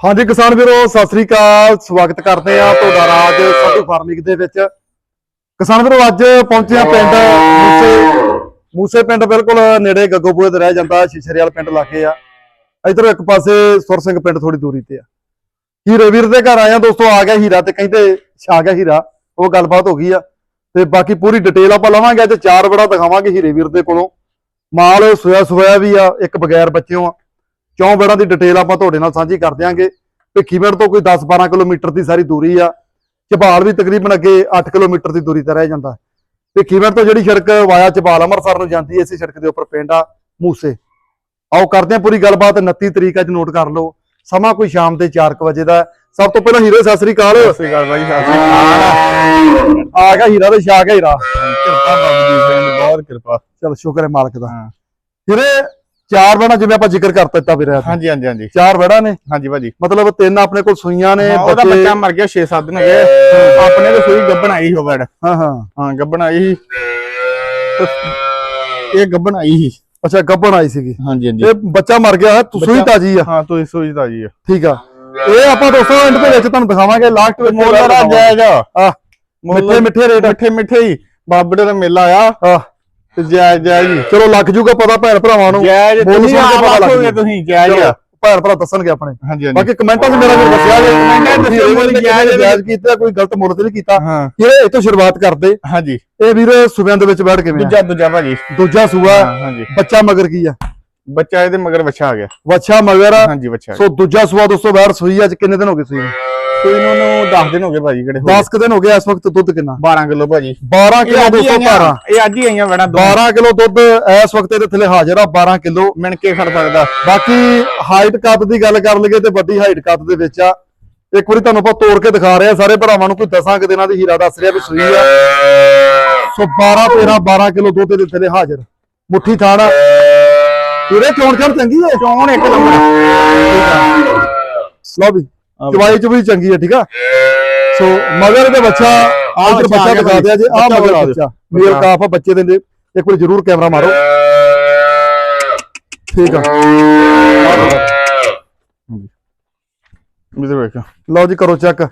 ਹਾਂਜੀ ਕਿਸਾਨ ਵੀਰੋ, ਸਤਿ ਸ੍ਰੀ ਅਕਾਲ। ਸਵਾਗਤ ਕਰਦੇ ਆ ਤੁਹਾਡਾ ਰਾਜ ਸਾਧੂ ਫਾਰਮਿੰਗ ਦੇ ਵਿੱਚ। ਕਿਸਾਨ ਵੀਰੋ, ਅੱਜ ਪਹੁੰਚੇ ਆ ਪਿੰਡ ਮੂਸੇ ਮੂਸੇ ਪਿੰਡ ਬਿਲਕੁਲ ਨੇੜੇ ਗੱਗੋਪੁਰੇ ਤੇ ਰਹਿ ਜਾਂਦਾ ਸ਼ਿਸ਼ਰੇ ਪਿੰਡ ਲਾਗੇ ਆ। ਇਧਰ ਇੱਕ ਪਾਸੇ ਸੁਰ ਸਿੰਘ ਪਿੰਡ ਥੋੜੀ ਦੂਰੀ ਤੇ ਆ। ਹੀਰੇ ਵੀਰ ਦੇ ਘਰ ਆਇਆ ਦੋਸਤੋ, ਆ ਗਿਆ ਹੀਰਾ ਤੇ ਕਹਿੰਦੇ ਛਾ ਗਿਆ ਹੀਰਾ। ਉਹ ਗੱਲਬਾਤ ਹੋ ਗਈ ਆ। ਤੇ ਬਾਕੀ ਪੂਰੀ ਡਿਟੇਲ ਆਪਾਂ ਲਵਾਂਗੇ, ਅੱਜ ਚਾਰ ਬੜਾ ਦਿਖਾਵਾਂਗੇ ਹੀਰੇ ਵੀਰ ਦੇ ਕੋਲੋਂ। ਮਾਲ ਸੋਇਆ ਸੋਇਆ ਵੀ ਆ, ਇੱਕ ਬਗੈਰ ਬੱਚਿਓ ਆ। ਚੌਂ ਬੇੜਾਂ ਦੀ ਡਿਟੇਲ ਆਪਾਂ ਤੁਹਾਡੇ ਨਾਲ ਸਾਂਝੀ ਕਰ ਦਿਆਂਗੇ। ਭਿੱਖੀਵਿੰਡ ਤੋਂ ਕੋਈ 10-12 ਕਿਲੋਮੀਟਰ ਦੀ ਸਾਰੀ ਦੂਰੀ ਆ। ਝਬਾਲ ਵੀ ਤਕਰੀਬਨ ਅੱਗੇ 8 ਕਿਲੋਮੀਟਰ ਦੀ ਦੂਰੀ ਤੇ ਰਹਿ ਜਾਂਦਾ। ਭਿੱਖੀਵਿੰਡ ਤੋਂ ਜਿਹੜੀ ਸੜਕ ਵਾਇਆ ਝਬਾਲ ਅੰਮ੍ਰਿਤਸਰ ਨੂੰ ਜਾਂਦੀ ਹੈ ਇਸੇ ਸੜਕ ਦੇ ਉੱਪਰ ਪਿੰਡ ਆ ਮੂਸੇ। ਆਓ ਕਰਦੇ ਹਾਂ ਪੂਰੀ ਗੱਲਬਾਤ 29 ਤਰੀਕ ਅੱਜ ਨੋਟ ਕਰ ਲਓ। ਸਮਾਂ ਕੋਈ ਸ਼ਾਮ ਦੇ 4 ਵਜੇ ਦਾ। ਸਭ ਤੋਂ ਪਹਿਲਾਂ ਹੀਰੇ ਸਤਿ ਸ੍ਰੀ ਅਕਾਲ। ਸਤਿ ਸ਼੍ਰੀ ਅਕਾਲ ਬਾਈ ਸਤਿ ਸ਼੍ਰੀ ਅਕਾਲ। ਆ ਗਿਆ ਹੀਰਾ ਤੇ ਛਾ ਗਿਆ ਹੀਰਾ। ਕਿਰਪਾ ਬਾਬੂ ਜੀ ਬਹੁਤ ਕਿਰਪਾ। ਚਲ ਸ਼ੁਕਰ ਹੈ ਮਾਲਕ ਦਾ। ਹਾਂ। ਹੀਰੇ ਚਾਰ ਬੇੜਾਂ ਜਿਵੇਂ ਆਪਾਂ ਜ਼ਿਕਰ ਕਰ ਦਿੱਤਾ ਵੀਰੇ ਹਾਂਜੀ ਹਾਂਜੀ ਹਾਂਜੀ। ਚਾਰ ਬੇੜਾਂ ਨੇ। ਹਾਂਜੀ ਭਾਜੀ। ਮਤਲਬ ਤਿੰਨ ਆਪਣੇ ਕੋਲ ਸੂਈਆਂ ਨੇ ਉਹਦਾ ਬੱਚੇ ਮਰ ਗਿਆ 6-7 ਦਿਨ ਹੋ ਗਏ। ਆਪਣੇ ਤੋਂ ਸੂਈ ਗੱਬਣ ਆਈ ਹੋ ਬੜ ਹਾਂ ਹਾਂ। ਹਾਂ ਗੱਬਣ ਆਈ ਇਹ ਗੱਬਣ ਆਈ ਸੀ। ਅੱਛਾ ਗੱਬਣ ਆਈ ਸੀਗੀ। ਹਾਂਜੀ ਹਾਂਜੀ। ਇਹ ਬੱਚਾ ਮਰ ਗਿਆ ਤੂੰ ਸੂਈ ਤਾਜੀ ਆ। ਹਾਂ ਤੁਸੀਂ ਸੂਈ ਦਾ ਜੀ ਠੀਕ ਆ। ਇਹ ਆਪਾਂ ਦੋਸਤੋ ਐਂਡ ਦੇ ਵਿੱਚ ਤੁਹਾਨੂੰ ਦਿਖਾਵਾਂਗੇ ਲਾਸਟ ਵਿੱਚ ਮੁੱਲ ਦਾ ਜਾਇਜ਼ ਆ। ਆ ਮਿੱਠੇ ਮਿੱਠੇ ਰੇਟ ਮਿੱਠੇ ਮਿੱਠੇ ਹੀ। ਬਾਬੜੇ ਦਾ ਮੇਲਾ ਆ। ਆ ਤੇ ਜਾਇਜ਼ ਜਾਇਜ਼ ਹੀ ਚਲੋ ਲੱਗ ਜੂਗਾ ਪਤਾ ਭੈਣ ਭਰਾਵਾਂ ਨੂੰ। ਜਾਇਜ਼ ਤੁਸੀਂ ਆਪ ਆਖੋਗੇ ਜੂ। ਤੁਸੀਂ ਜਾਇਜ਼ ਆ ਭੈਣ ਭਰਾ ਦੱਸਣਗੇ ਆਪਣੇ। ਹਾਂਜੀ ਹਾਂਜੀ। ਬਾਕੀ ਕਮੈਂਟਾਂ 'ਚ ਮੇਰਾ ਵੀ ਦੱਸਿਆ ਜੇ। ਕਮੈਂਟਾਂ 'ਚ ਤੁਸੀਂ ਦੱਸਿਓ ਵੀ ਜਾਇਜ਼ ਕੀਤਾ ਕੋਈ ਗਲਤ ਤੇ ਨਹੀਂ ਕੀਤਾ ਇਹ ਇਹ ਤੋਂ ਸ਼ੁਰੂਆਤ ਕਰਦੇ। ਹਾਂਜੀ। ਇਹ ਵੀਰ ਸੁਬਿਆਂ ਦੇ ਵਿੱਚ ਬੈਠ ਕੇ ਦੂਜਾ ਦੂਜਾ ਭਾਜੀ। ਦੂਜਾ ਹਾਂਜੀ। ਬੱਚਾ ਮਗਰ ਕੀ ਆ? ਬੱਚਾ ਇਹਦੇ ਮਗਰ ਬੱਚਾ ਆ ਗਿਆ। ਵੱਛਾ ਮਗਰ। ਹਾਂਜੀ ਬੱਚਾ ਸੋ ਦੂਜਾ ਸੂਆ ਦੋਸਤੋ ਬਾਹਰ ਸੂਈ ਅੱਜ ਕਿੰਨੇ ਦਿਨ ਹੋ ਗਏ ਸੂਈ ਸੂਈ ਨੂੰ ਉਹਨੂੰ 10 ਦਿਨ ਹੋ ਗਏ ਭਾਜੀ ਕਿਹੜੇ 10 ਕੁ ਦਿਨ ਹੋ ਗਏ ਇਸ ਵਕਤ ਦੁੱਧ ਕਿੰਨਾ? 12 ਕਿਲੋ ਭਾਜੀ। 12 ਇਹ ਕਿਲੋ ਅੱਜ ਹੀ 212 ਆਈਆਂ ਇਹ ਅੱਜ ਹੀ ਆਈਆਂ ਵੜਾ ਦੋ। 12 ਕਿਲੋ ਦੁੱਧ ਇਸ ਵਕਤ ਇਹਦੇ ਥੱਲੇ ਹਾਜ਼ਰ ਆ 12 ਕਿਲੋ ਮਿਣ ਕੇ ਖੜ ਸਕਦਾ। ਬਾਕੀ ਹਾਈਟ ਕੱਦ ਦੀ ਗੱਲ ਕਰ ਲਈਏ ਤੇ ਵੱਡੀ ਹਾਈਟ ਕੱਦ ਦੇ ਵਿੱਚ ਆ। ਇੱਕ ਵਾਰੀ ਤੁਹਾਨੂੰ ਆਪਾਂ ਤੋੜ ਕੇ ਦਿਖਾ ਰਹੇ ਆ ਸਾਰੇ ਭਰਾਵਾਂ ਨੂੰ ਕੋਈ ਦਸਾਂ ਕੁ ਦਿਨਾਂ ਦੀ ਹੀਰਾ ਦੱਸ ਰਿਹਾ ਵੀ ਸੂਈ ਆ। ਸੋ 12 13 12 ਕਿਲੋ ਦੁੱਧ ਦੇ ਥੱਲੇ ਹਾਜ਼ਰ। ਮੁੱਠੀ ਥਾਣਾ ਪੂਰੇ ਚੋਣ ਚਣ ਚੰਗੀ ਹੈ ਚੌਣ ਇੱਕ ਨੰਬਰ ਲਓ ਵੀ। ਚਵਾਈ ਚ ਵੀ ਚੰਗੀ ਹੈ ਠੀਕ ਆ? ਸੋ ਮਗਰ ਦੇ ਬੱਚਾ ਆਹ ਬੱਚਾ ਬੱਚਾ ਆ ਦਿਖਾ ਦਿਆ ਜੀ ਆਹ ਬੱਚਾ ਮਗਰ। ਬੱਚਾ। ਮੇਲ ਕਾਫ ਆ ਬੱਚੇ ਦੇ। ਇੱਕ ਵਾਰੀ ਜ਼ਰੂਰ ਕੈਮਰਾ ਮਾਰੋ। ਠੀਕ ਆ। ਇਧਰ ਵੇਖ ਲਓ ਜੀ ਕਰੋ ਚੈੱਕ।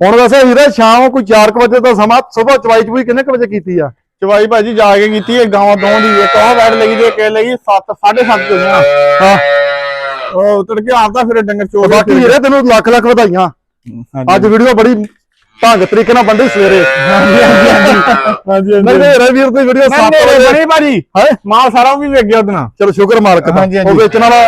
ਹੁਣ ਵੈਸੇ ਵੀਰੇ ਸ਼ਾਮ ਕੋਈ 4 ਵਜੇ ਦਾ ਸਮਾਂ ਸਵੇਰ ਚਵਾਈ ਚਵਈ ਕਿੰਨੇ ਕੁ ਵਜੇ ਕੀਤੀ ਆ? ਚਵਾਈ ਭਾਜੀ ਜਾ ਕੇ ਕੀਤੀ ਇਹ ਗਾਵਾਂ ਦੋ ਦੀ। ਇੱਕ ਉਹ ਬੈਠ ਲਈ ਤੇ ਕੇ ਲਈ 7 7.5 ਹੋ ਗਿਆ ਹਾਂ। ਉਹ ਉਤਰ ਕੇ ਆਪਦਾ ਫਿਰ ਡੰਗਰ ਚੋਰ ਬਾਕੀ ਵੀਰੇ ਤੈਨੂੰ ਲੱਖ ਲੱਖ ਵਧਾਈਆਂ। ਅੱਜ ਵੀਡੀਓ ਬੜੀ ਢੰਗ ਤਰੀਕੇ ਨਾਲ ਬੰਦੀ ਸਵੇਰੇ। ਹਾਂਜੀ ਹਾਂਜੀ ਹਾਂਜੀ। ਨਹੀਂ ਤੇ ਰੇ ਵੀਰ ਦੀ ਵੀਡੀਓ 7 ਹਾਂਜੀ ਵਜੇ ਬੜੀ ਭਾਜੀ ਹੈ? ਮਾਲ ਸਾਰਾ ਵੀ ਵੇਖ ਗਿਆ ਉਹਦਨਾ ਚਲੋ ਸ਼ੁਕਰ ਮਾਲਕ ਦਾ। ਹਾਂਜੀ, ਹਾਂਜੀ। ਉਹ ਵੇਚਣ ਵਾਲਾ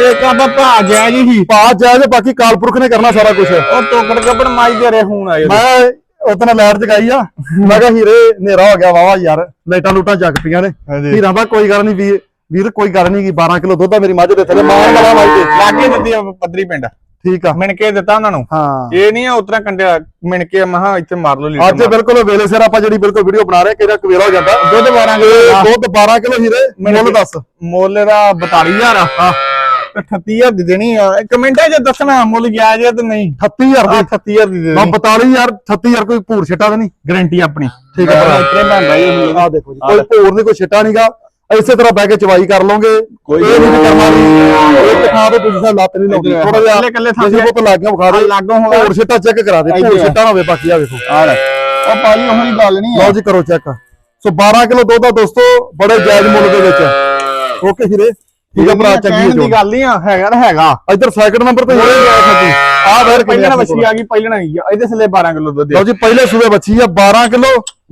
ਇੱਕ ਆਪਦਾ ਭਾ ਗਿਆ ਜੀ ਸੀ ਪਾ ਜਾਇਜ਼ ਬਾਕੀ ਕਾਲਪੁਰਖ ਨੇ ਕਰਨਾ ਸਾਰਾ ਕੁਝ ਉਹ ਟੋਕੜ ਗੱਬੜ ਮਾਈ ਦੇ ਰੇ ਹੁਣ ਆਏ। ਮੈਂ ਉਤਨਾ ਲਾਈਟ ਜਗਾਈ ਆ। ਮੈਂ ਕਿਹਾ ਹੀਰੇ ਹਨੇਰਾ ਹੋ ਗਿਆ। ਵਾਵਾ ਯਾਰ ਲਾਈਟਾਂ ਲੂਟਾਂ ਜਗ ਪਈਆਂ ਨੇ। ਹੀਰਾਂ ਦਾ ਕੋਈ ਗੱਲ ਨਹੀਂ ਵੀਰ ਵੀਰ ਕੋਈ ਗੱਲ ਨਹੀਂ 12 ਕਿਲੋ ਦੁੱਧ ਆ ਮੇਰੀ ਮੱਝ ਦੇ ਥੱਲੇ ਮਾਰ ਵਾਲਾ ਮਾਈ ਤੇ। ਲਾਗੇ ਦਿੱਤੀ ਆ ਪੱਧਰੀ ਪਿੰਡ। ਠੀਕ ਆ। ਮਿਣ ਕੇ ਦਿੱਤਾ ਉਹਨਾਂ ਨੂੰ। ਹਾਂ। ਇਹ ਨਹੀਂ ਆ ਉਤਰਾ ਕੰਡਿਆ ਮਿਣ ਕੇ ਮਹਾ ਇੱਥੇ ਮਾਰ ਲਓ ਲੀਟਰ ਅੱਜ ਬਿਲਕੁਲ ਵੇਲੇ ਸਿਰ ਆਪਾਂ ਜਿਹੜੀ ਬਿਲਕੁਲ ਵੀਡੀਓ ਬਣਾ ਰਹੇ ਕਿਹੜਾ ਕਵੇਲਾ ਹੋ ਜਾਂਦਾ। ਦੁੱਧ 12 ਤੇ ਕਿਲੋ ਦੁੱਧ 12 ਕਿਲੋ ਹੀਰੇ ਮੁੱਲ ਦੱਸ। ਮੁੱਲ ਦਾ 42000 ਆ। ਤੇ 38000 ਦੀ ਦੇਣੀ ਆ। ਕਮੈਂਟਾਂ 'ਚ ਦੱਸਣਾ ਮੁੱਲ ਗਿਆ ਜੇ ਤੇ ਨਹੀਂ। 38000 ਆ ਦੀ। 38000 ਦੀ ਦੇ ਦੇਣੀ। 42000 36000 ਕੋਈ ਭੂਰ ਛਿੱਟਾ ਤਾਂ ਨਹੀਂ? ਗਾਰੰਟੀ ਆਪਣੀ। ਠੀਕ ਆ। ਭਰਾ। ਇਤਨੇ ਬਣਦਾ ਇਹ ਆ ਦੇਖੋ ਜੀ ਕੋਈ ਭੂਰ ਨਹੀਂ ਕੋਈ ਛਿੱਟਾ ਨਹੀਂਗਾ ਇਸੇ ਤਰ੍ਹਾਂ ਬਹਿ ਕੇ ਚਵਾਈ ਕਰ ਲਓਗੇ। ਕੋਈ ਇਹ ਨਹੀਂ ਵੀ ਕਰਨਾ ਨਹੀਂ ਇੱਕ ਥਾਂ ਤੇ ਤੁਸੀਂ ਸਾਹਿਬ ਲੱਤ ਨਹੀਂ ਲਾਉਂਦੀ। ਥੋੜਾ ਜਿਹਾ ਇਕੱਲੇ- ਇਕੱਲੇ ਥਾਂ ਤੇ- ਕੋ ਲਾਗਿਓ ਵਿਖਾ ਦੇ ਲਾਗੋਂ ਹੁਣ। ਭੂਰ ਛਿੱਟਾ ਚੈੱਕ ਕਰਾ ਦੇ। ਛਿੱਟਾ ਨਾ ਹੋਵੇ ਬਾਕੀ ਆ ਵੇਖੋ। ਆ ਲੈ। ਉਹ ਭਾਜੀ ਉਹੀ ਗੱਲ ਨਹੀਂ ਲਓ ਜੀ ਕਰੋ ਚੈੱਕ ਸੋ 12 ਕਿਲੋ ਦੁੱਧ ਆ ਦੋਸਤੋ ਬੜੇ ਜਾਇਜ਼ ਮੁੱਲ ਦੇ ਵਿੱਚ। ਓਕੇ ਹੀਰੇ ਠੀਕ ਆ ਭਰਾ ਚੰਗੀ ਦੀ ਜੋ ਗੱਲ ਨਹੀਂ ਆ ਹੈਗਾ ਤਾਂ ਹੈਗਾ। ਇੱਧਰ ਸੈਕਿੰਡ ਨੰਬਰ ਤੇ ਹੀਰੇ ਗਿਆ ਸੱਜੀ ਆ ਵੈਰ ਪਹਿਲਾਂ ਮੱਛੀ ਆ ਗਈ ਪਹਿਲਾਂ ਆਈ ਆ। ਇਹਦੇ ਥੱਲੇ 12 ਕਿਲੋ ਦੁੱਧ। ਲਓ ਜੀ ਪਹਿਲੇ ਸੂਬੇ ਬੱਚੀ ਆ 12 ਕਿਲੋ।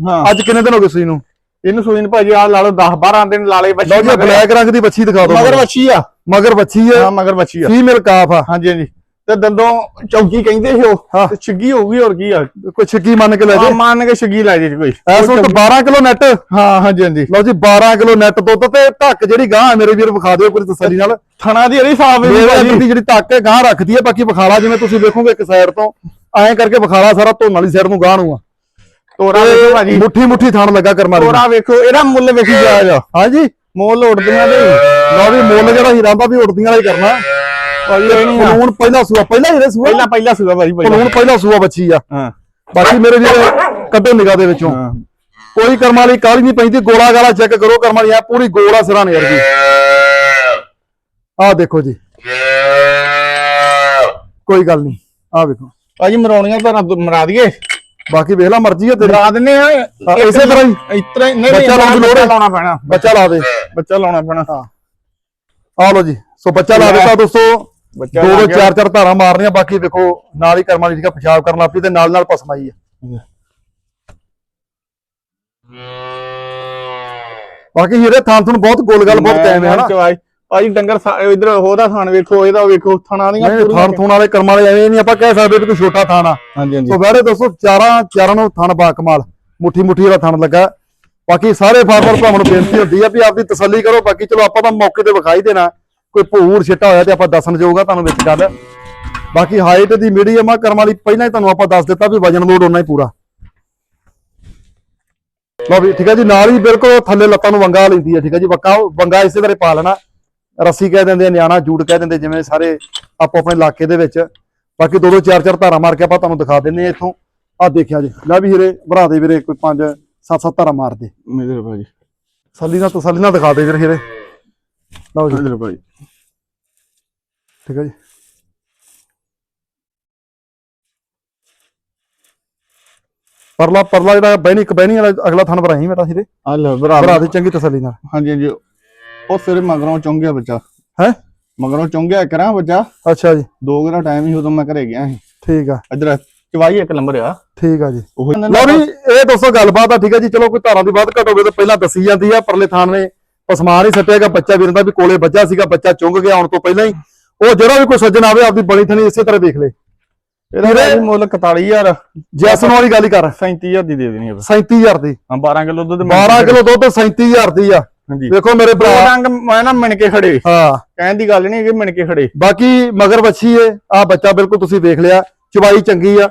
ਹਾਂ। ਅੱਜ ਕਿੰਨੇ ਦਿਨ ਹੋ ਗਏ ਸੂਈ ਨੂੰ? ਇਹਨੂੰ ਸੂਈ ਨੂੰ ਭਾਜੀ ਆ ਲਾ ਲਓ 10 12 ਦਿਨ ਲਾ ਲਏ ਬੱਚੀ ਲਓ ਜੀ ਬਲੈਕ ਰੰਗ ਦੀ ਬੱਚੀ ਦਿਖਾ ਦਿਓ ਮਗਰ ਬੱਚੀ ਆ। ਮਗਰ ਬੱਚੀ ਹੈ ਹਾਂ ਮਗਰ ਬੱਚੀ ਆ। ਫੀਮੇਲ ਕਾਫ ਆ। ਹਾਂਜੀ ਹਾਂਜੀ। ਤੇ ਦੰਦੋਂ ਚੌਕੀ ਕਹਿੰਦੇ ਸੀ ਉਹ। ਤੇ ਛਿੱਗੀ ਹੋਊਗੀ ਹੋਰ ਕੀ ਆ? ਕੋਈ ਛੱਗੀ ਮੰਨ ਕੇ ਲੈ ਆ ਜੇ ਮੰਨ ਕੇ ਛਿੱਗੀ ਲੈ ਜੇ ਕੋਈ। ਇਸ ਵਕਤ 12 ਕਿਲੋ ਨੈਟ। ਹਾਂ ਹਾਂਜੀ ਹਾਂਜੀ। ਲਓ ਜੀ 12 ਕਿਲੋ ਨੈਟ ਦੁੱਧ ਤੇ ਢੱਕ ਜਿਹੜੀ ਗਾਂ ਮੇਰੇ ਵੀਰ ਵਿਖਾ ਦਿਓ ਕੋਈ ਤਸੱਲੀ ਨਾਲ। ਥਣਾ ਦੀ ਅਰੀ ਸਾਫ਼ ਹੈ ਦੀ ਜਿਹੜੀ ਹੈ ਗਾਂ ਰੱਖਦੀ ਹੈ ਬਾਕੀ ਵਿਖਾਲਾ ਜਿਵੇਂ ਤੁਸੀਂ ਵੇਖੋਗੇ ਇੱਕ ਸਾਈਡ ਤੋਂ ਐਂ ਕਰਕੇ ਵਿਖਾਲਾ ਸਾਰਾ ਧੋਣ ਵਾਲੀ ਸਾਈਡ ਨੂੰ ਗਾਂ ਨੂੰ ਆ। ਤੋਰਾ ਵੇਖੋ ਭਾਜੀ। ਮੁੱਠੀ ਮੁੱਠੀ ਥਣ ਲੱਗਾ ਕਰਮਾ ਤੋਰਾ ਵੇਖੋ ਇਹਦਾ ਮੁੱਲ ਵੇਖੀ। ਜਾਇਜ਼ ਆ ਹਾਂਜੀ। ਮੁੱਲ ਉੱਡਦੀਆਂ ਤੇ ਲਓ ਵੀ ਮੁੱਲ ਜਿਹੜਾ ਹੀਰਾ ਦਾ ਵੀ ਉੜਦੀਆਂ ਵਾਲਾ ਹੀ ਕਰਨਾ। ਭਾਜੀ ਇਹ ਨਹੀਂ ਆ। ਹੁਣ ਪਹਿਲਾ ਸੂਆ ਪਹਿਲਾ ਹੀਰੇ ਸੂਆ? ਪਹਿਲਾਂ ਪਹਿਲਾਂ ਸੁਗਾ ਭਾਜੀ ਪਹਿਲਾਂ। ਹੁਣ ਪਹਿਲਾ ਸੂਆ ਬੱਚੀ ਆ। ਹਾਂ। ਬਾਕੀ ਮੇਰੇ ਵੀਰ ਕੱਢੋ ਨਿਗਾਹ ਦੇ ਵਿੱਚੋਂ। ਕੋਈ ਕਰਮ ਵਾਲੀ ਕਾਲੀ ਨਹੀਂ ਪੈਂਦੀ ਗੋਲਾ ਗਾਲਾ ਚੈੱਕ ਕਰੋ ਕਰਮ ਵਾਲੀ ਆ ਪੂਰੀ ਗੋਲਾ ਸਿਰਾਂ ਨੇ ਯਾਰ ਜੀ। ਆਹ ਦੇਖੋ ਜੀ। ਕੋਈ ਗੱਲ ਨਹੀਂ ਆ ਵੇਖੋ। ਭਾਜੀ ਮਰਾਉਣੀਆਂ ਤਾਂ ਮਰਾ ਦਈਏ? ਬਾਕੀ ਵੇਖ ਲੈ ਮਰਜ਼ੀ ਹੈ ਤੇਰੀ। ਮਰਾ ਦਿੰਨੇ ਆ। ਹਾਂ, ਇਸੇ ਤਰ੍ਹਾਂ ਹੀ। ਇਸ ਤਰ੍ਹਾਂ ਹੀ ਨਹੀਂ ਬੱਚਾ ਲਾਉਣ ਦੀ ਲੋੜ ਹੈ। ਲਾਉਣਾ ਪੈਣਾ। ਬੱਚਾ ਲਾ ਦੇ। ਬੱਚਾ ਲਾਉਣਾ ਪੈਣਾ। ਆ ਲੋ ਜੀ। ਸੋ ਬੱਚਾ ਲਾ ਦਿੱਤਾ ਦੋਸਤੋ। ਬੱਚਾ ਦੋ ਲਾ। ਚਾਰ ਚਾਰ ਧਾਰਾਂ ਮਾਰਨੀਆਂ ਬਾਕੀ ਵੇਖੋ ਨਾਲ ਹੀ ਕਰਮਾਂ ਦੀ ਆ ਪਿਸ਼ਾਬ ਕਰਨ ਲੱਗ ਪਈ ਤੇ ਨਾਲ ਨਾਲ ਪਸਮਾਈ ਆ। ਬਾਕੀ ਹੀਰੇ ਥਾਂ ਤੁਹਾਨੂੰ ਬਹੁਤ ਗੋਲ ਗੱਲ ਬਹੁਤ ਕਾਇਮ ਹੈ ਚਵਾਈ ਭਾਜੀ ਡੰਗਰ ਇਧਰ ਉਹਦਾ ਥਾਣ ਵੇਖੋ ਇਹਦਾ ਵੇਖੋ ਥਣਾ ਦੀਆਂ ਨਹੀਂ ਥਾਂ ਥੂਣ ਵਾਲੇ ਕਰਮਾਂ ਵਾਲੇ ਐਵੇਂ ਨਹੀਂ ਆਪਾਂ ਕਹਿ ਸਕਦੇ ਵੀ ਕੋਈ ਛੋਟਾ ਥਾਂ ਆ। ਹਾਂਜੀ ਹਾਂਜੀ। ਸੋ ਵੈਰੇ ਦੋਸਤੋ ਚਾਰਾਂ ਚਾਰਾਂ ਨੂੰ ਥਣ ਬਾ ਕਮਾਲ ਮੁੱਠੀ ਮੁੱਠੀ ਵਾਲਾ ਥਣ ਲੱਗਾ। ਬਾਕੀ ਸਾਰੇ ਫਾਰਮਰ ਭਰਾਵਾਂ ਨੂੰ ਬੇਨਤੀ ਹੁੰਦੀ ਆ ਵੀ ਆਪਦੀ ਤਸੱਲੀ ਕਰੋ ਬਾਕੀ ਚਲੋ ਆਪਾਂ ਤਾਂ ਮੌਕੇ ਤੇ ਵਿਖਾਈ ਦੇਣਾ। ਕੋਈ ਭੂਰ ਛਿੱਟਾ ਹੋਇਆ ਤੇ ਆਪਾਂ ਦੱਸਣ ਜੋਗਾ ਤੁਹਾਨੂੰ ਵਿੱਚ ਗੱਲ। ਬਾਕੀ ਹਾਈਟ ਦੀ ਮੀਡੀਅਮ ਆ ਕਰਮ ਵਾਲੀ ਪਹਿਲਾਂ ਹੀ ਤੁਹਾਨੂੰ ਆਪਾਂ ਦੱਸ ਦਿੱਤਾ ਵੀ ਵਜਨ ਲੋਡ ਉਹਨਾਂ ਹੀ ਪੂਰਾ। ਲਓ ਵੀ ਠੀਕ ਹੈ ਜੀ ਨਾਲ ਹੀ ਬਿਲਕੁਲ ਥੱਲੇ ਲੱਤਾਂ ਨੂੰ ਵੰਗਾ ਲੈਂਦੀ ਹੈ ਠੀਕ ਹੈ ਜੀ ਵੰਗਾ ਵੰਗਾ ਇਸੇ ਤਰ੍ਹਾਂ ਪਾ ਲੈਣਾ। ਰੱਸੀ ਕਹਿ ਦਿੰਦੇ ਆ ਨਿਆਣਾ ਜੂੜ ਕਹਿ ਦਿੰਦੇ ਜਿਵੇਂ ਸਾਰੇ ਆਪੋ ਆਪਣੇ ਇਲਾਕੇ ਦੇ ਵਿੱਚ। ਬਾਕੀ ਦੋ ਦੋ ਚਾਰ ਚਾਰ ਧਾਰਾਂ ਮਾਰ ਕੇ ਆਪਾਂ ਤੁਹਾਨੂੰ ਦਿਖਾ ਦਿੰਨੇ ਆ ਇੱਥੋਂ। ਆ ਦੇਖਿਆ ਜੀ। ਲੈ ਵੀ ਹੀਰੇ ਭਰਾ ਦੇ ਵੀਰੇ ਕੋਈ ਪੰਜ ਸੱਤ ਸੱਤ ਧਾਰਾਂ ਮਾਰ ਦੇ। ਮੇਦਰ ਭਾਜੀ ਤਸੱਲੀ ਨਾਲ ਤਸੱਲੀ ਨਾਲ ਦਿਖਾ ਦੇ ਵੀਰੇ ਹੀਰੇ ਲਓ ਜੀ। ਮੇਦਰ ਭਾਜੀ ਠੀਕ ਹੈ ਜੀ। ਪਰਲਾ ਪਰਲਾ ਜਿਹੜਾ ਬਹਿਣੀ ਇੱਕ ਬਹਿਣੀ ਵਾਲਾ ਅਗਲਾ ਥਣ ਭਰਾਈ ਮੇਰਾ ਹੀਰੇ ਆ ਲੈ ਭਰਾ ਦੇ ਚੰਗੀ ਤਸੱਲੀ ਨਾਲ। ਹਾਂਜੀ ਹਾਂਜੀ। ਉਹ ਸਿਰੇ ਮਗਰੋਂ ਚੁੰਗਿਆ ਬੱਚਾ। ਹੈ? ਮਗਰੋਂ ਚੁੰਗਿਆ ਕਰਾਂ ਬੱਚਾ। ਅੱਛਾ ਜੀ। ਦੋ ਗਰਾ ਟਾਈਮ ਹੀ ਉਦੋਂ ਮੈਂ ਘਰੇ ਗਿਆ ਸੀ। ਠੀਕ ਆ। ਇਧਰ ਚਵਾਈ ਇੱਕ ਨੰਬਰ ਆ। ਠੀਕ ਆ ਜੀ। ਲਓ ਵੀ ਇਹ ਦੋਸਤੋ ਗੱਲਬਾਤ ਆ ਠੀਕ ਹੈ ਜੀ। ਚਲੋ ਕੋਈ ਧਾਰਾਂ ਦੀ ਬਾਤ ਘਟ ਹੋਵੇ ਤਾਂ ਪਹਿਲਾਂ ਦੱਸੀ ਜਾਂਦੀ ਆ ਪਰਲੇ ਥਾਂ ਨੇ ਪਸਮਾਨ ਹੀ ਸੱਟਿਆਗਾ ਬੱਚਾ ਵੀਰਾਂ ਦਾ ਵੀ ਕੋਲੇ ਵੱਜਾ ਸੀਗਾ ਬੱਚਾ ਚੁੰਗ ਗਿਆ ਆਉਣ ਤੋਂ ਪਹਿਲਾਂ ਹੀ। ਉਹ ਜਿਹੜਾ ਵੀ ਕੋਈ ਸੱਜਣ ਆਵੇ ਆਪਦੀ ਬਣੀ ਥਣੀ ਇਸੇ ਤਰ੍ਹਾਂ ਵੇਖ ਲੇ। ਇਹਦਾ ਭਾਜੀ ਮੁੱਲ 41000 ਜੈਸਨ ਵਾਲੀ ਗੱਲ ਹੀ ਕਰ। 37000 ਦੀ ਦੇ ਦੇਣੀ ਆ ਬਸ। 37000 ਦੀ। ਹਾਂ 12 ਕਿਲੋ ਦੁੱਧ 12 ਕਿਲੋ ਦੁੱਧ 37000 ਦੀ ਆ। ਹਾਂਜੀ। ਵੇਖੋ ਮੇਰੇ ਭਰਾ ਰੰਗ ਮੈਂ ਨਾ ਮਿਣ ਕੇ ਖੜੇ। ਹਾਂ। ਕਹਿਣ ਦੀ ਗੱਲ ਨਹੀਂ ਕਿ ਮਿਣ ਕੇ ਖੜੇ। ਬਾਕੀ ਮਗਰ ਬੱਚੀ ਏ ਆ ਬੱਚਾ ਬਿਲਕੁਲ ਤੁਸੀਂ ਵੇਖ ਲਿਆ ਚਵਾਈ ਚੰਗੀ ਆ।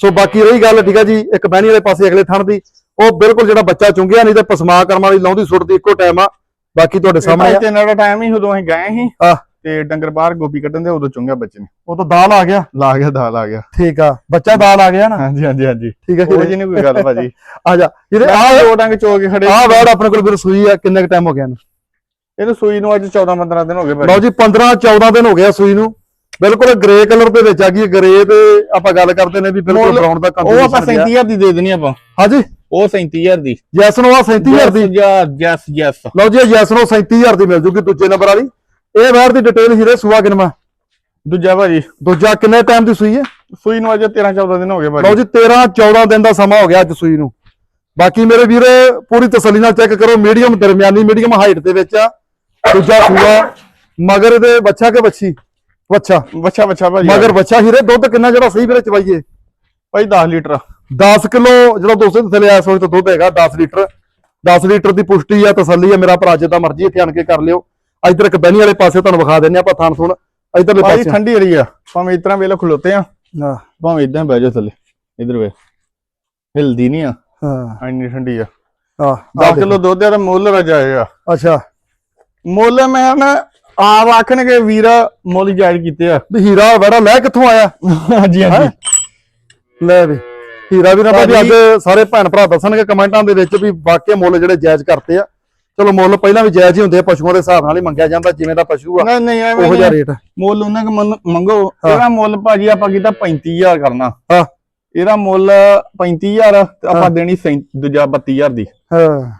ਸੋ ਬਾਕੀ ਰਹੀ ਗੱਲ ਠੀਕ ਆ ਜੀ ਇੱਕ ਬਹਿਣੀ ਵਾਲੇ ਪਾਸੇ ਅਗਲੇ ਥਣ ਦੀ। ਉਹ ਬਿਲਕੁਲ ਜਿਹੜਾ ਬੱਚਾ ਚੁੰਗਿਆ ਨਹੀਂ ਤੇ ਪਸਮਾ ਕਰਮ ਵਾਲੀ ਲਾਉਂਦੀ ਸੁੱਟਦੀ ਇੱਕੋ ਟਾਈਮ ਆ। ਬਾਕੀ ਤੁਹਾਡੇ ਸਾਹਮਣੇ ਆ। ਤਿੰਨ ਦਾ ਟਾਈਮ ਹੀ ਉਦੋਂ ਅਸੀਂ ਗਏ ਸੀ। ਆ ਤੇ ਡੰਗਰ ਬਾਹਰ ਗੋਪੀ ਕੱਢਣ ਦੇ ਉਦੋਂ ਚੁੰਗਿਆ ਬੱਚੇ ਨੇ। ਉਹ ਤਾਂ ਦਾਲ ਆ ਗਿਆ। ਲਾ ਗਿਆ ਦਾਲ ਆ ਗਿਆ। ਠੀਕ ਆ। ਬੱਚਾ ਦਾਲ ਆ ਗਿਆ ਨਾ? ਹਾਂਜੀ ਹਾਂਜੀ ਹਾਂਜੀ। ਠੀਕ ਆ ਜੀ ਨਹੀਂ? ਕੋਈ ਗੱਲ ਭਾਜੀ। ਆ ਜਾ। ਜਿਹੜੇ ਆ ਆ ਦੋ ਡੰਗ ਚੋ ਕੇ ਖੜੇ ਆ ਵੈੜ ਆਪਣੇ ਕੋਲ ਵੀਰ ਸੂਈ ਆ। ਕਿੰਨੇ ਕ ਟਾਈਮ ਹੋ ਗਿਆ ਇਹਨੂੰ? ਇਹਨੂੰ ਸੂਈ ਨੂੰ ਅੱਜ 14 15 ਦਿਨ ਹੋ ਗਏ ਲਓ ਭਾਜੀ। ਜੀ 15 14 ਦਿਨ ਹੋ ਗਿਆ ਸੂਈ ਨੂੰ। ਬਿਲਕੁਲ ਗ੍ਰੇ ਕਲਰ ਦੇ ਵਿੱਚ ਆ ਗਈ ਗ੍ਰੇ ਤੇ ਆਪਾਂ ਗੱਲ ਕਰਦੇ ਨੇ ਵੀ ਬਿਲਕੁਲ ਬਰਾਊਨ ਦਾ ਉਹ ਆਪਾਂ ਕੰਬੀਨੇਸ਼ਨ 37000 ਦੀ ਦੇ ਦੇਣੀ ਆਪਾਂ। ਹਾਂਜੀ? ਉਹ 37000 ਦੀ। ਜੈਸਨ ਉਹ 37000 ਦੀ। ਯੈਸ ਯੈਸ ਲਓ ਜੀ ਜੈਸਨ ਉਹ 37000 ਦੀ ਮਿਲ ਜੂਗੀ ਦੂਜੇ ਨੰਬਰ ਵਾਲੀ। ਇਹ ਵੈੜ ਦੀ ਡਿਟੇਲ ਹੀਰੇ ਸੂਆ ਕਿਨਮਾ ਦੂਜਾ ਭਾਜੀ। ਦੂਜਾ ਕਿੰਨੇ ਟਾਈਮ ਦੀ ਸੂਈ ਹੈ? ਸੂਈ ਨੂੰ ਅੱਜ 13 14 ਦਿਨ ਹੋ ਗਏ ਲਓ ਭਾਜੀ ਜੀ 13 14 ਦਿਨ ਦਾ ਸਮਾਂ ਹੋ ਗਿਆ ਅੱਜ ਸੂਈ ਨੂੰ। ਬਾਕੀ ਮੇਰੇ ਵੀਰ ਪੂਰੀ ਤਸੱਲੀ ਨਾਲ ਚੈੱਕ ਕਰੋ ਮੀਡੀਅਮ ਦਰਮਿਆਨੀ ਮੀਡੀਅਮ ਹਾਈਟ ਦੇ ਵਿੱਚ ਆ। ਦੂਜਾ ਸੂਆ ਮਗਰ ਇਹਦੇ ਬੱਚਾ ਕੇ ਬੱਚੀ ਬੱਚਾ ਬੱਚਾ ਬੱਚਾ ਭਾਜੀ। ਮਗਰ ਬੱਚਾ ਹੀਰੇ ਦੁੱਧ ਕਿੰਨਾ ਜਿਹੜਾ ਸਹੀ ਵੀਰੇ ਚਵਾਈਏ? ਭਾਈ 10 ਲੀਟਰ। 10 ਕਿਲੋ ਜਿਹੜਾ ਦੋਸਤੋ ਦੇ ਥੱਲੇ ਇਸ ਵਕਤ ਦੁੱਧ ਹੈਗਾ 10 ਲੀਟਰ। 10 ਲੀਟਰ ਦੀ ਪੁਸ਼ਟੀ ਆ ਤਸੱਲੀ ਆ ਮੇਰਾ ਭਰਾ ਜਿੱਦਾਂ ਮਰਜ਼ੀ ਇੱਥੇ ਆਣ ਕੇ ਕਰ ਲਿਓ। ਇੱਧਰ ਇੱਕ ਬਹਿਣੀ ਵਾਲੇ ਪਾਸੇ ਤੁਹਾਨੂੰ ਵਿਖਾ ਦਿੰਨੇ ਆਪਾਂ ਥਾਨ ਸੁਣ ਇੱਧਰਲੇ ਪਾਸੇ ਠੰਡੀ ਰਹੀ ਆ ਭਾਵੇਂ ਇਤਨਾ ਵੇਲੇ ਖਲੋਤੇ ਆ ਹਾਂ। ਭਾਵੇਂ ਇਦਾਂ ਬਹਿ ਜਾ ਥੱਲੇ ਇਧਰ ਵੇ ਹਿਲਦੀ ਨਹੀਂ ਆ ਹਾਂ। ਇੰਨੀ ਠੰਡੀ ਆ। ਆਹ, 10 ਕਿਲੋ ਦੁੱਧ ਦਾ ਮੁੱਲ ਰਜਾਏ ਆ। ਅੱਛਾ। ਮੁੱਲ ਮੈਂ ਨਾ ਆਪ ਆਖਣਗੇ ਵੀਰ ਮੁੱਲ ਜਾਇਜ਼ ਕੀਤੇ ਆ। ਵੀ ਹੀਰਾ ਵੜਾ ਲੈ ਕਿੱਥੋਂ ਆਇਆ? ਹਾਂਜੀ ਹੈਂ? ਲੈ ਵੀ। ਹੀਰਾ ਵੀ ਨਾ ਵੀ ਅੱਜ ਸਾਰੇ ਭੈਣ ਭਰਾ ਦੱਸਣਗੇ ਕਮੈਂਟਾਂ ਦੇ ਵਿੱਚ ਵੀ ਵਾਕਿਆ ਮੁੱਲ ਜਿਹੜੇ ਜਾਇਜ਼ ਕਰਤੇ ਆ। ਚਲੋ ਮੁੱਲ ਪਹਿਲਾਂ ਵੀ ਜਾਇਜ਼ ਹੀ ਹੁੰਦੇ ਆ ਪਸ਼ੂਆਂ ਦੇ ਹਿਸਾਬ ਨਾਲ ਹੀ ਮੰਗਿਆ ਜਾਂਦਾ ਜਿਵੇਂ ਦਾ ਪਸ਼ੂ ਆ ਨਹੀਂ ਨਹੀਂ ਐਵੇਂ ਉਹੋ ਜਿਹਾ ਨਹੀਂ। ਰੇਟ ਮੁੱਲ ਉਹਨਾਂ ਕੋ ਮੰਗੋ। ਇਹਦਾ ਮੁੱਲ ਭਾਜੀ ਆਪਾਂ ਕੀਤਾ 35000 ਕਰਨਾ। ਹਾਂ। ਇਹਦਾ ਮੁੱਲ 35000 ਤੇ ਆਪਾਂ। ਦੇਣੀ ਸੈਂ- ਦੂਜਾ 32000 ਦੀ। ਹਾਂ।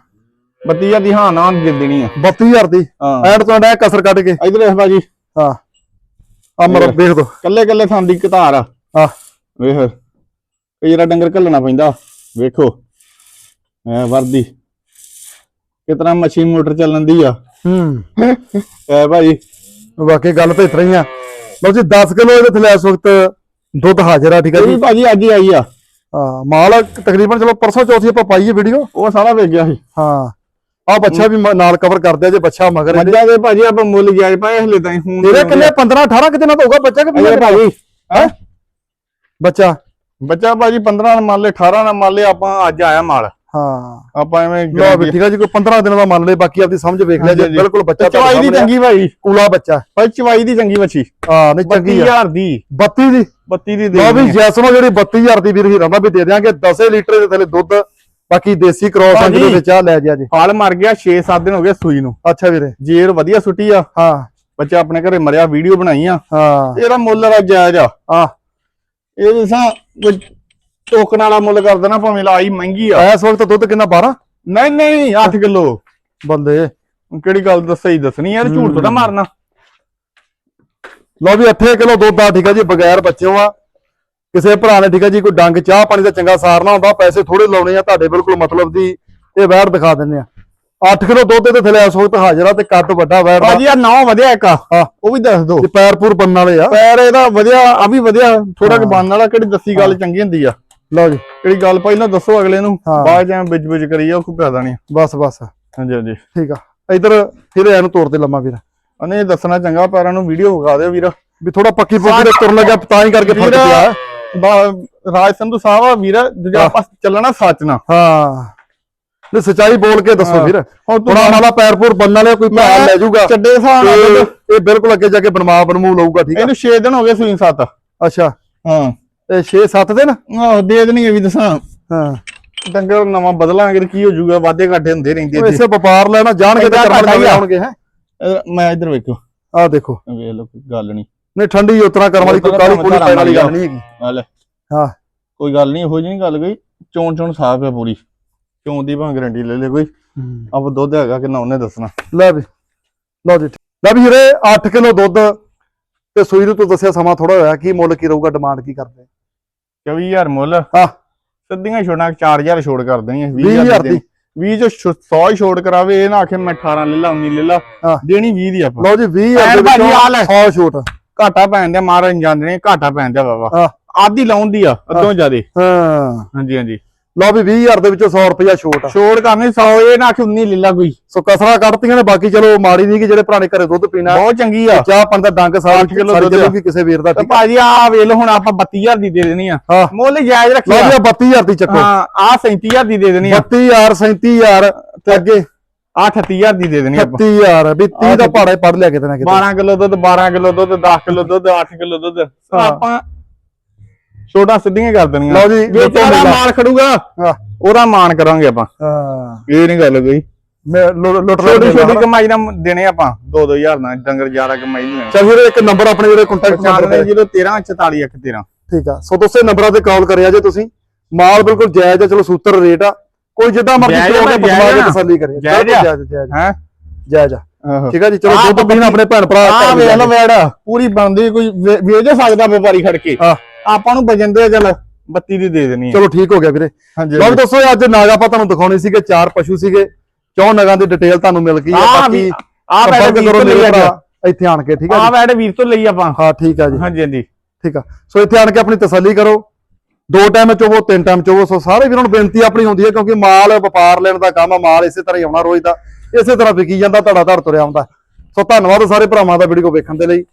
32000 ਦੀ ਹਾਂ ਨਾ ਦੇ ਦੇਣੀ ਆ। 32000 ਦੀ? ਹਾਂ। ਐਂਡ ਤੋਂ ਐਂਡ ਕਸਰ ਕੱਢ ਕੇ। ਇਧਰ ਦੇਖ ਭਾਜੀ। ਹਾਂ। ਆ ਮਰ ਦੇਖ ਦੋ। ਕੱਲੇ ਕੱਲੇ ਥਾਂ ਦੀ ਕਤਾਰ ਆ। ਆ ਵੇਖ। ਇਹ ਜਿਹੜਾ ਡੰਗਰ ਘੱਲਣਾ ਪੈਂਦਾ ਵੇਖੋ। ਐ ਵਰਦੀ। ਕਿਤਨਾ ਮਸ਼ੀਨ ਮੋਟਰ ਚੱਲਣ ਦੀ ਆ। ਹੂੰ। ਐ ਭਾਜੀ ਵਾਕਈ ਗੱਲ ਤੇ ਇਤਰਾ ਹੀ ਆ। ਲਓ ਜੀ 10 ਕਿਲੋ ਇਹਦੇ ਥੱਲੇ ਇਸ ਵਕਤ ਦੁੱਧ ਹਾਜ਼ਰ ਆ ਠੀਕ ਇਹ ਜੀ? ਭਾਜੀ ਅੱਜ ਹੀ ਆਈ ਆ। ਹਾਂ ਮਾਲ ਤਕਰੀਬਨ ਚਲੋ ਪਰਸੋਂ ਚੌਥੀ ਆਪਾਂ ਪਾਈਏ ਵੀਡੀਓ। ਉਹ ਸਾਰਾ ਵੇਚ ਗਿਆ ਸੀ। ਹਾਂ। ਆ ਬੱਚਾ ਵੀ ਨਾਲ ਕਵਰ ਕਰਦੇ ਆ ਜੇ ਬੱਚਾ ਮਗਰ ਮੱਝਾਂ ਦੇ ਭਾਜੀ ਆਪਾਂ ਮੁੱਲ ਜਾਇਜ਼ ਪਾਏ ਹਲੇ ਤਾਂ ਹੁਣ ਤੇਰੇ ਕਿੰਨੇ? 15 18 ਕਿ ਦਿਨਾਂ ਤੋਂ ਹੋਊਗਾ ਬੱਚਾ ਕਿ ਅਜੇ ਭਾਜੀ ਹੈ? ਬੱਚਾ? ਬੱਚਾ ਭਾਜੀ 15 ਨਾਲ ਮੰਨ ਲੈ 18 ਨਾਲ ਮੰਨ ਲੈ ਆਪਾਂ ਅੱਜ ਆਇਆ ਮਾਲ। ਹਾਂ। ਆਪਾਂ ਐਵੇਂ ਲੋ ਵੀ ਠੀਕ ਹੈ ਜੀ ਕੋਈ 15 ਦਿਨਾਂ ਦਾ ਮੰਨ ਲਏ ਬਾਕੀ ਆਪਦੀ ਸਮਝ ਵੇਖ ਲਿਆ ਜੇ। ਬਿਲਕੁਲ ਬੱਚਾ ਚਵਾਈ ਦੀ ਆ। ਚੰਗੀ ਭਾਜੀ ਕੂਲਾ ਬੱਚਾ। ਭਾਈ ਚਵਾਈ ਦੀ ਚੰਗੀ ਬੱਚੀ। ਹਾਂ ਨਹੀਂ ਚੰਗੀ ਆ। 32000 ਦੀ। 32 ਦੀ? 32 ਦੀ ਲਓ ਵੀ ਦੇ ਜੈਸਨੋ ਜਿਹੜੀ 32000 ਦੀ ਵੀਰ ਹੀਰਾਂ ਦਾ ਵੀ ਦੇ ਦਿਆਂਗੇ 10 ਲੀਟਰ ਦੇ ਥੱਲੇ ਦੁੱਧ ਬਾਕੀ ਦੇਸੀ ਕ੍ਰੋਸ ਅੰਗ ਦੇ। ਵਿੱਚ ਆ ਲੈ ਜਿਆ ਜੀ। ਹਾਲ ਮਰ ਗਿਆ 6-7 ਦਿਨ ਹੋ ਗਏ ਸੂਈ ਨੂੰ। ਅੱਛਾ ਵੀਰੇ। ਜੇਰ ਵਧੀਆ ਸੁੱਟੀ ਆ। ਹਾਂ। ਬੱਚਾ ਆਪਣੇ ਘਰੇ ਮਰਿਆ ਵੀਡੀਓ ਬਣਾਈ ਆ। ਹਾਂ। ਇਹਦਾ ਮੁੱਲ ਦਾ ਜਾਇਜ਼ ਆ। ਆ ਇਹ ਕੋਈ ਟੋਕਨ ਵਾਲਾ ਮੁੱਲ ਕਰ ਦੇਣਾ ਭਾਵੇਂ ਲਾਈ ਮਹਿੰਗੀ ਆ। ਇਸ ਵਕਤ ਦੁੱਧ ਕਿੰਨਾ? 12 ਨਹੀਂ ਨਹੀਂ 8 ਕਿਲੋ। ਬੰਦੇ ਕਿਹੜੀ ਗੱਲ ਦੱਸ ਸਹੀ ਦੱਸਣੀ ਯਾਰ ਝੂਠ ਥੋੜਾ ਮਾਰਨਾ। ਲਓ ਵੀ 8 ਕਿਲੋ ਦੁੱਧ ਆ ਠੀਕ ਆ ਜੀ ਬਗੈਰ ਬੱਚਿਓ ਆ। ਕਿਸੇ ਭਰਾ ਨੇ ਠੀਕ ਆ ਜੀ ਕੋਈ ਡੰਗ ਚਾਹ ਪਾਣੀ ਦਾ ਚੰਗਾ ਸਾਰਨਾ ਹੁੰਦਾ ਪੈਸੇ ਥੋੜੇ ਲਾਉਣੇ ਆ ਤੁਹਾਡੇ ਬਿਲਕੁਲ ਮਤਲਬ ਦੀ ਇਹ ਵੈੜ ਦਿਖਾ ਦਿੰਦੇ ਆ। 8 ਕਿਲੋ ਦੁੱਧ ਦੇ ਥੱਲੇ ਇਸ ਵਕਤ ਹਾਜ਼ਰ ਆ ਤੇ ਕੱਦ ਵੱਡਾ ਵੈੜ ਦਾ। ਭਾਜੀ ਆ ਨੌ ਵਧਿਆ ਇੱਕ ਆ। ਉਹ ਵੀ ਦੱਸ ਦੋ ਤੇ ਪੈਰ ਪੂਰ ਬੰਨ ਵਾਲੇ ਆ। ਪੈਰ ਇਹਦਾ ਵਧਿਆ ਆ ਵੀ ਵਧਿਆ। ਥੋੜਾ ਕਿ ਬੰਨ ਵਾਲਾ ਕਿਹੜੀ ਦੱਸੀ ਗੱਲ ਚੰਗੀ ਹੁੰਦੀ ਆ। ਲਓ ਜੀ ਕਿਹੜੀ ਗੱਲ ਪਹਿਲਾਂ ਦੱਸੋ ਅਗਲੇ ਨੂੰ। ਹਾਂ। ਬਾਅਦ ਜਾਂ ਵਿੱਚ ਵਿੱਚ ਕਰੀ ਜਾ ਕੋਈ ਫਾਇਦਾ ਨਹੀਂ। ਬਸ ਬਸ। ਹਾਂਜੀ ਹਾਂਜੀ। ਠੀਕ ਆ। ਇਧਰ ਫਿਰ ਇਹਨੂੰ ਤੋੜ ਤੇ ਲੰਮਾ ਵੀਰ। ਇਹ ਦੱਸਣਾ ਚੰਗਾ ਪੈਰਾਂ ਨੂੰ ਵੀਡੀਓ ਵਿਖਾ ਦਿਓ ਵੀਰ। ਵੀ ਥੋੜਾ ਪੱਕੀ ਪੁੱਕੀ ਤੇ ਤੁਰਨ ਲੱਗਿਆ ਤਾਂ ਹੀ ਕਰਕੇ ਫ਼ਰਕ ਪਿਆ ਰਾਜ ਸੰਧੂ ਸਾਹਿਬ ਆ ਵੀਰ ਜੇ ਆਪਾਂ ਚੱਲਣਾ ਸੱਚ ਨਾ ਹਾਂ। ਨੇ ਸਚਾਈ ਬੋਲ ਕੇ ਦੱਸੋ ਹਾਂ। ਵੀਰ। ਹੁਣ ਮਾਲਾ ਪੈਰ ਪੂਰ ਬੰਨ ਵਾਲੇ ਕੋਈ ਭਰਾ ਲੈ ਜਾਊਗਾ। ਚੱਡੇ ਦੁੱਧ- ਇਹ ਬਿਲਕੁਲ ਅੱਗੇ ਜਾ ਕੇ ਬਣਵਾ ਬਣਮੂ ਲਊਗਾ ਠੀਕ ਆ। ਇਹਨੂੰ 6 ਦਿਨ ਹੋ ਗਏ ਸੂਈ ਸੱਤ। ਅੱਛਾ। ਹਾਂ। ਇਹ 6-7 ਦਿਨ? ਆਹ ਦੇ ਦੇਣੀ ਇਹ ਵੀ ਦੱਸਾਂ। ਹਾਂ। ਡੰਗਰ ਨਵਾਂ ਬਦਲਾਂਗੇ ਤੇ ਕੀ ਹੋ ਜਾਊਗਾ ਵਾਧੇ ਘਾਟੇ ਹੁੰਦੇ ਰਹਿੰਦੇ ਇੱਥੇ। ਇਸੇ ਵਪਾਰ ਲੈਣਾ ਜਾਣਗੇ ਤੇ ਏਦਾਂ ਕਰਮ ਹੀ। ਆਉਣਗੇ ਹੈ? ਮੈਂ ਇੱਧਰ ਵੇਖੋ ਆਹ ਦੇਖੋ। ਵੇਖ ਲਓ ਕੋਈ ਗੱਲ ਨਹੀਂ। ਨਹੀਂ ਠੰਡੀ ਉਤਰਾ ਕਰਮ ਵਾਲੀ ਕੋਈ ਕਾਲੀ ਪੂਰੀ ਪੈਣ ਵਾਲੀ ਗੱਲ ਨਹੀਂ ਹੈਗੀ। ਲੈ। ਹਾਂ। ਕੋਈ ਗੱਲ ਨਹੀਂ ਇਹੋ ਜਿਹੀ ਨਹੀਂ ਗੱਲ ਕੋਈ। ਚੋਣ ਚੋਣ ਸਾਫ਼ ਹੈ ਪੂਰੀ। ਚੋਣ ਦੀ ਭਾਂ ਗਰੰਟੀ ਲੈ ਲੈ ਕੋਈ। ਆਪ ਦੁੱਧ ਹੈਗਾ ਕਿੰਨਾ ਉਹਨੇ ਦੱਸਣਾ। ਲੈ ਵੀ ਲਓ ਜੀ। ਲੈ ਵੀ ਵੀਰੇ 8 ਕਿਲੋ ਦੁੱਧ। ਤੇ ਸੂਈ ਨੂੰ ਤੂੰ ਦੱਸਿਆ ਸਮਾਂ ਥੋੜਾ ਹੋਇਆ ਕੀ ਮੁੱਲ ਕੀ ਰਹੂਗਾ ਡਿਮਾਂਡ ਕੀ ਕਰਦੇ? 24000 ਮੁੱਲ। ਹਾਂ। ਸਿੱਧੀਆਂ ਛੋੜਾਂ 4000 ਛੋੜ ਕਰ ਦੇਣੀ 20,000 ਦੀ 20 ਜੋ 100 ਹੀ ਛੋੜ ਕਰਾਵੇ ਇਹ ਨਾ ਆਖੇ ਮੈਂ 18 ਲੈ ਲਾ 19 ਲੈ ਲਾ। ਦੇਣੀ 20 ਦੀ ਆਪਾਂ। ਲਓ ਜੀ 20 ਐਨ ਦੇ ਭਾਜੀ ਵਿੱਚੋਂ ਆ ਲੈ। 100 ਛੋਟ। ਘਾਟਾ ਪੈਣ ਦਿਆ ਮਾਰਨ ਜਾਂਦੇ ਨੇ ਘਾਟਾ ਪੈਣ ਦਿਆ ਬਾਬਾ। ਆਦੀ ਲਾਉਣ ਦੀ ਆ ਅੱਧੋਂ ਜ਼ਿਆਦੇ। ਹਾਂ। ਹਾਂਜੀ ਹਾਂਜੀ। ਲਓ ਵੀ 20000 ਦੇ ਵਿੱਚੋਂ 100 ਰੁਪਇਆ ਛੋਟ ਆ। ਛੋੜ ਕਰਨੀ 100 ਇਹ ਨਾ ਆਖੇ 19 ਲੈ ਲਾ ਕੋਈ। ਸੋ ਕਸਰਾ ਕੱਢਤੀਆਂ ਨੇ ਬਾਕੀ ਚਲੋ ਮਾੜੀ ਨਹੀਂ ਕਿ ਜਿਹੜੇ ਪੁਰਾਣੇ ਘਰੇ ਦੁੱਧ ਪੀਣਾ ਬਹੁਤ ਚੰਗੀ ਆ। ਚਾਹ ਪਾਣੀ ਦਾ ਡੰਗ ਸਾਰਾ ਕਿੱਲੋ। ਚੱਲੂਗੀ ਕਿਸੇ ਵੀਰ ਦਾ ਤੇ ਭਾਜੀ ਆ ਵੇਲ ਹੁਣ ਆਪਾਂ 32000 ਦੀ ਦੇ ਦੇਣੀ ਆ। ਮੁੱਲ ਜਾਇਜ਼ ਲਓ ਰੱਖਿਆ ਜੀ 32000 ਦੀ ਚੱਕੋ। ਹਾਂ ਆ 37000 ਦੀ ਦੇ ਦੇਣੀ ਆ। 32000 37000 ਤੇ ਅੱਗੇ? ਆ 38000 ਦੀ ਦੇ ਦੇਣੀ ਆਪਾਂ। 38000 ਵੀ 30 ਦਾ ਭਾੜਾ ਪੜ ਲਿਆ ਕਿਤੇ ਨਾ ਕਿਤੇ। 12 ਕਿਲੋ ਦੁੱਧ 12 ਕਿਲੋ ਦੁੱਧ 10 ਕਿਲੋ ਦੁੱਧ 8 ਕਿਲੋ ਦੁੱਧ। ਆਪਾਂ ਛੋਟਾ ਸਿੱਧੀਆਂ ਕਰ ਦੇਣੀਆਂ। ਲਓ ਜੀ, ਵਿੱਚ ਲੁੱਟੋ ਵਾਲਾ ਮੇਲਾ। ਮਾਲ ਖੜੂਗਾ ਹਾਂ। ਉਹਦਾ ਮਾਨ ਕਰਾਂਗੇ ਆਪਾਂ। ਹਾਂ। ਇਹ ਨਹੀਂ ਗੱਲ ਕੋਈ ਮੈਂ ਲੁੱਟ ਛੋਟੀ ਛੋਟੀ ਕਮਾਈ ਦਾ ਦੇਣੇ ਆਪਾਂ 2-2000 ਨਾਲ ਡੰਗਰ ਜ਼ਿਆਦਾ ਕਮਾਈ ਨਹੀਂ ਚੱਲ ਵੀਰੇ ਇੱਕ ਨੰਬਰ ਆਪਣੇ ਜਿਹੜੇ ਕੰਟੈਕਟ ਨੰਬਰ ਹੋਣੀ ਜਦੋਂ 13 44 1 13 ਠੀਕ ਆ। ਸੋ ਦੋਸਤੇ ਨੰਬਰਾਂ ਤੇ ਕਾਲ ਕਰਿਆ ਜੇ ਤੁਸੀਂ। ਮਾਲ ਬਿਲਕੁਲ ਜਾਇਜ਼ ਆ ਚਲੋ ਸੂਤਰ ਰੇਟ ਆ। ਕੋਈ ਜਿੱਦਾਂ ਮਰਜ਼ੀ ਜਾਇਜ਼ ਆ, ਚਲੋ ਕੇ। ਤਸੱਲੀ ਕਰੇ। ਜਾਇਜ਼ ਆ। ਜਾਇਜ਼ ਹੈ? ਜਾਇਜ਼ ਆ। ਠੀਕ ਆ ਜੀ ਚਲੋ ਦੁੱਧ ਪੀਣ ਆਪਣੇ ਭੈਣ ਭਰਾ ਆ ਵੇਖ ਲਓ। ਵੈੜ ਪੂਰੀ ਬਣਦੀ ਕੋਈ ਵੇਚ ਸਕਦਾ ਵਪਾਰੀ ਖੜ ਕੇ। ਹਾਂ। ਆਪਾਂ ਨੂੰ ਵਜਨ ਦੇ ਚੱਲ 32 ਦੀ ਦੇ ਦੇਣੀ ਹੈ ਚਲੋ ਠੀਕ ਹੋ ਗਿਆ ਵੀਰੇ। ਹਾਂਜੀ ਲਓ ਦੋਸਤੋ ਅੱਜ ਨਾਗ ਆਪਾਂ ਤੁਹਾਨੂੰ ਦਿਖਾਉਣੇ ਸੀਗੇ ਚਾਰ ਪਸ਼ੂ ਸੀਗੇ। ਚੌ ਨਗਾਂ ਦੀ ਡਿਟੇਲ ਤੁਹਾਨੂੰ ਮਿਲ ਗਈ ਆ ਆ ਬਾਕੀ ਆ ਸੰਪਰਕ ਵੀਰ ਤੋਂ ਲਈ ਅੱਜ ਇੱਥੇ ਆਣ ਕੇ ਠੀਕ ਆ ਆ ਵੈੜ ਵੀਰ ਤੋਂ ਲਈ ਆਪਾਂ। ਹਾਂ ਠੀਕ ਆ ਜੀ। ਹਾਂਜੀ ਹਾਂਜੀ। ਠੀਕ ਆ। ਸੋ ਇੱਥੇ ਆਣ ਕੇ ਆਪਣੀ ਤਸੱਲੀ ਕਰੋ। ਦੋ ਟਾਈਮ ਚੋਵੋ ਤਿੰਨ ਟਾਈਮ ਚੋਵੋ। ਸੋ ਸਾਰੇ ਵੀਰਾਂ ਨੂੰ ਬੇਨਤੀ ਆਪਣੀ ਹੁੰਦੀ ਹੈ ਕਿਉਂਕਿ ਮਾਲ ਵਪਾਰ ਲੈਣ ਦਾ ਕੰਮ ਆ ਮਾਲ ਇਸੇ ਤਰ੍ਹਾਂ ਹੀ ਆਉਣਾ ਰੋਜ਼ ਦਾ। ਇਸੇ ਤਰ੍ਹਾਂ ਵਿਕੀ ਜਾਂਦਾ ਧੜਾ ਧੜ ਤੁਰਿਆ ਆਉਂਦਾ। ਸੋ ਧੰਨਵਾਦ ਸਾਰੇ ਭਰਾਵਾਂ ਦਾ ਵੀਡੀਓ ਵੇਖਣ ਦੇ ਲਈ।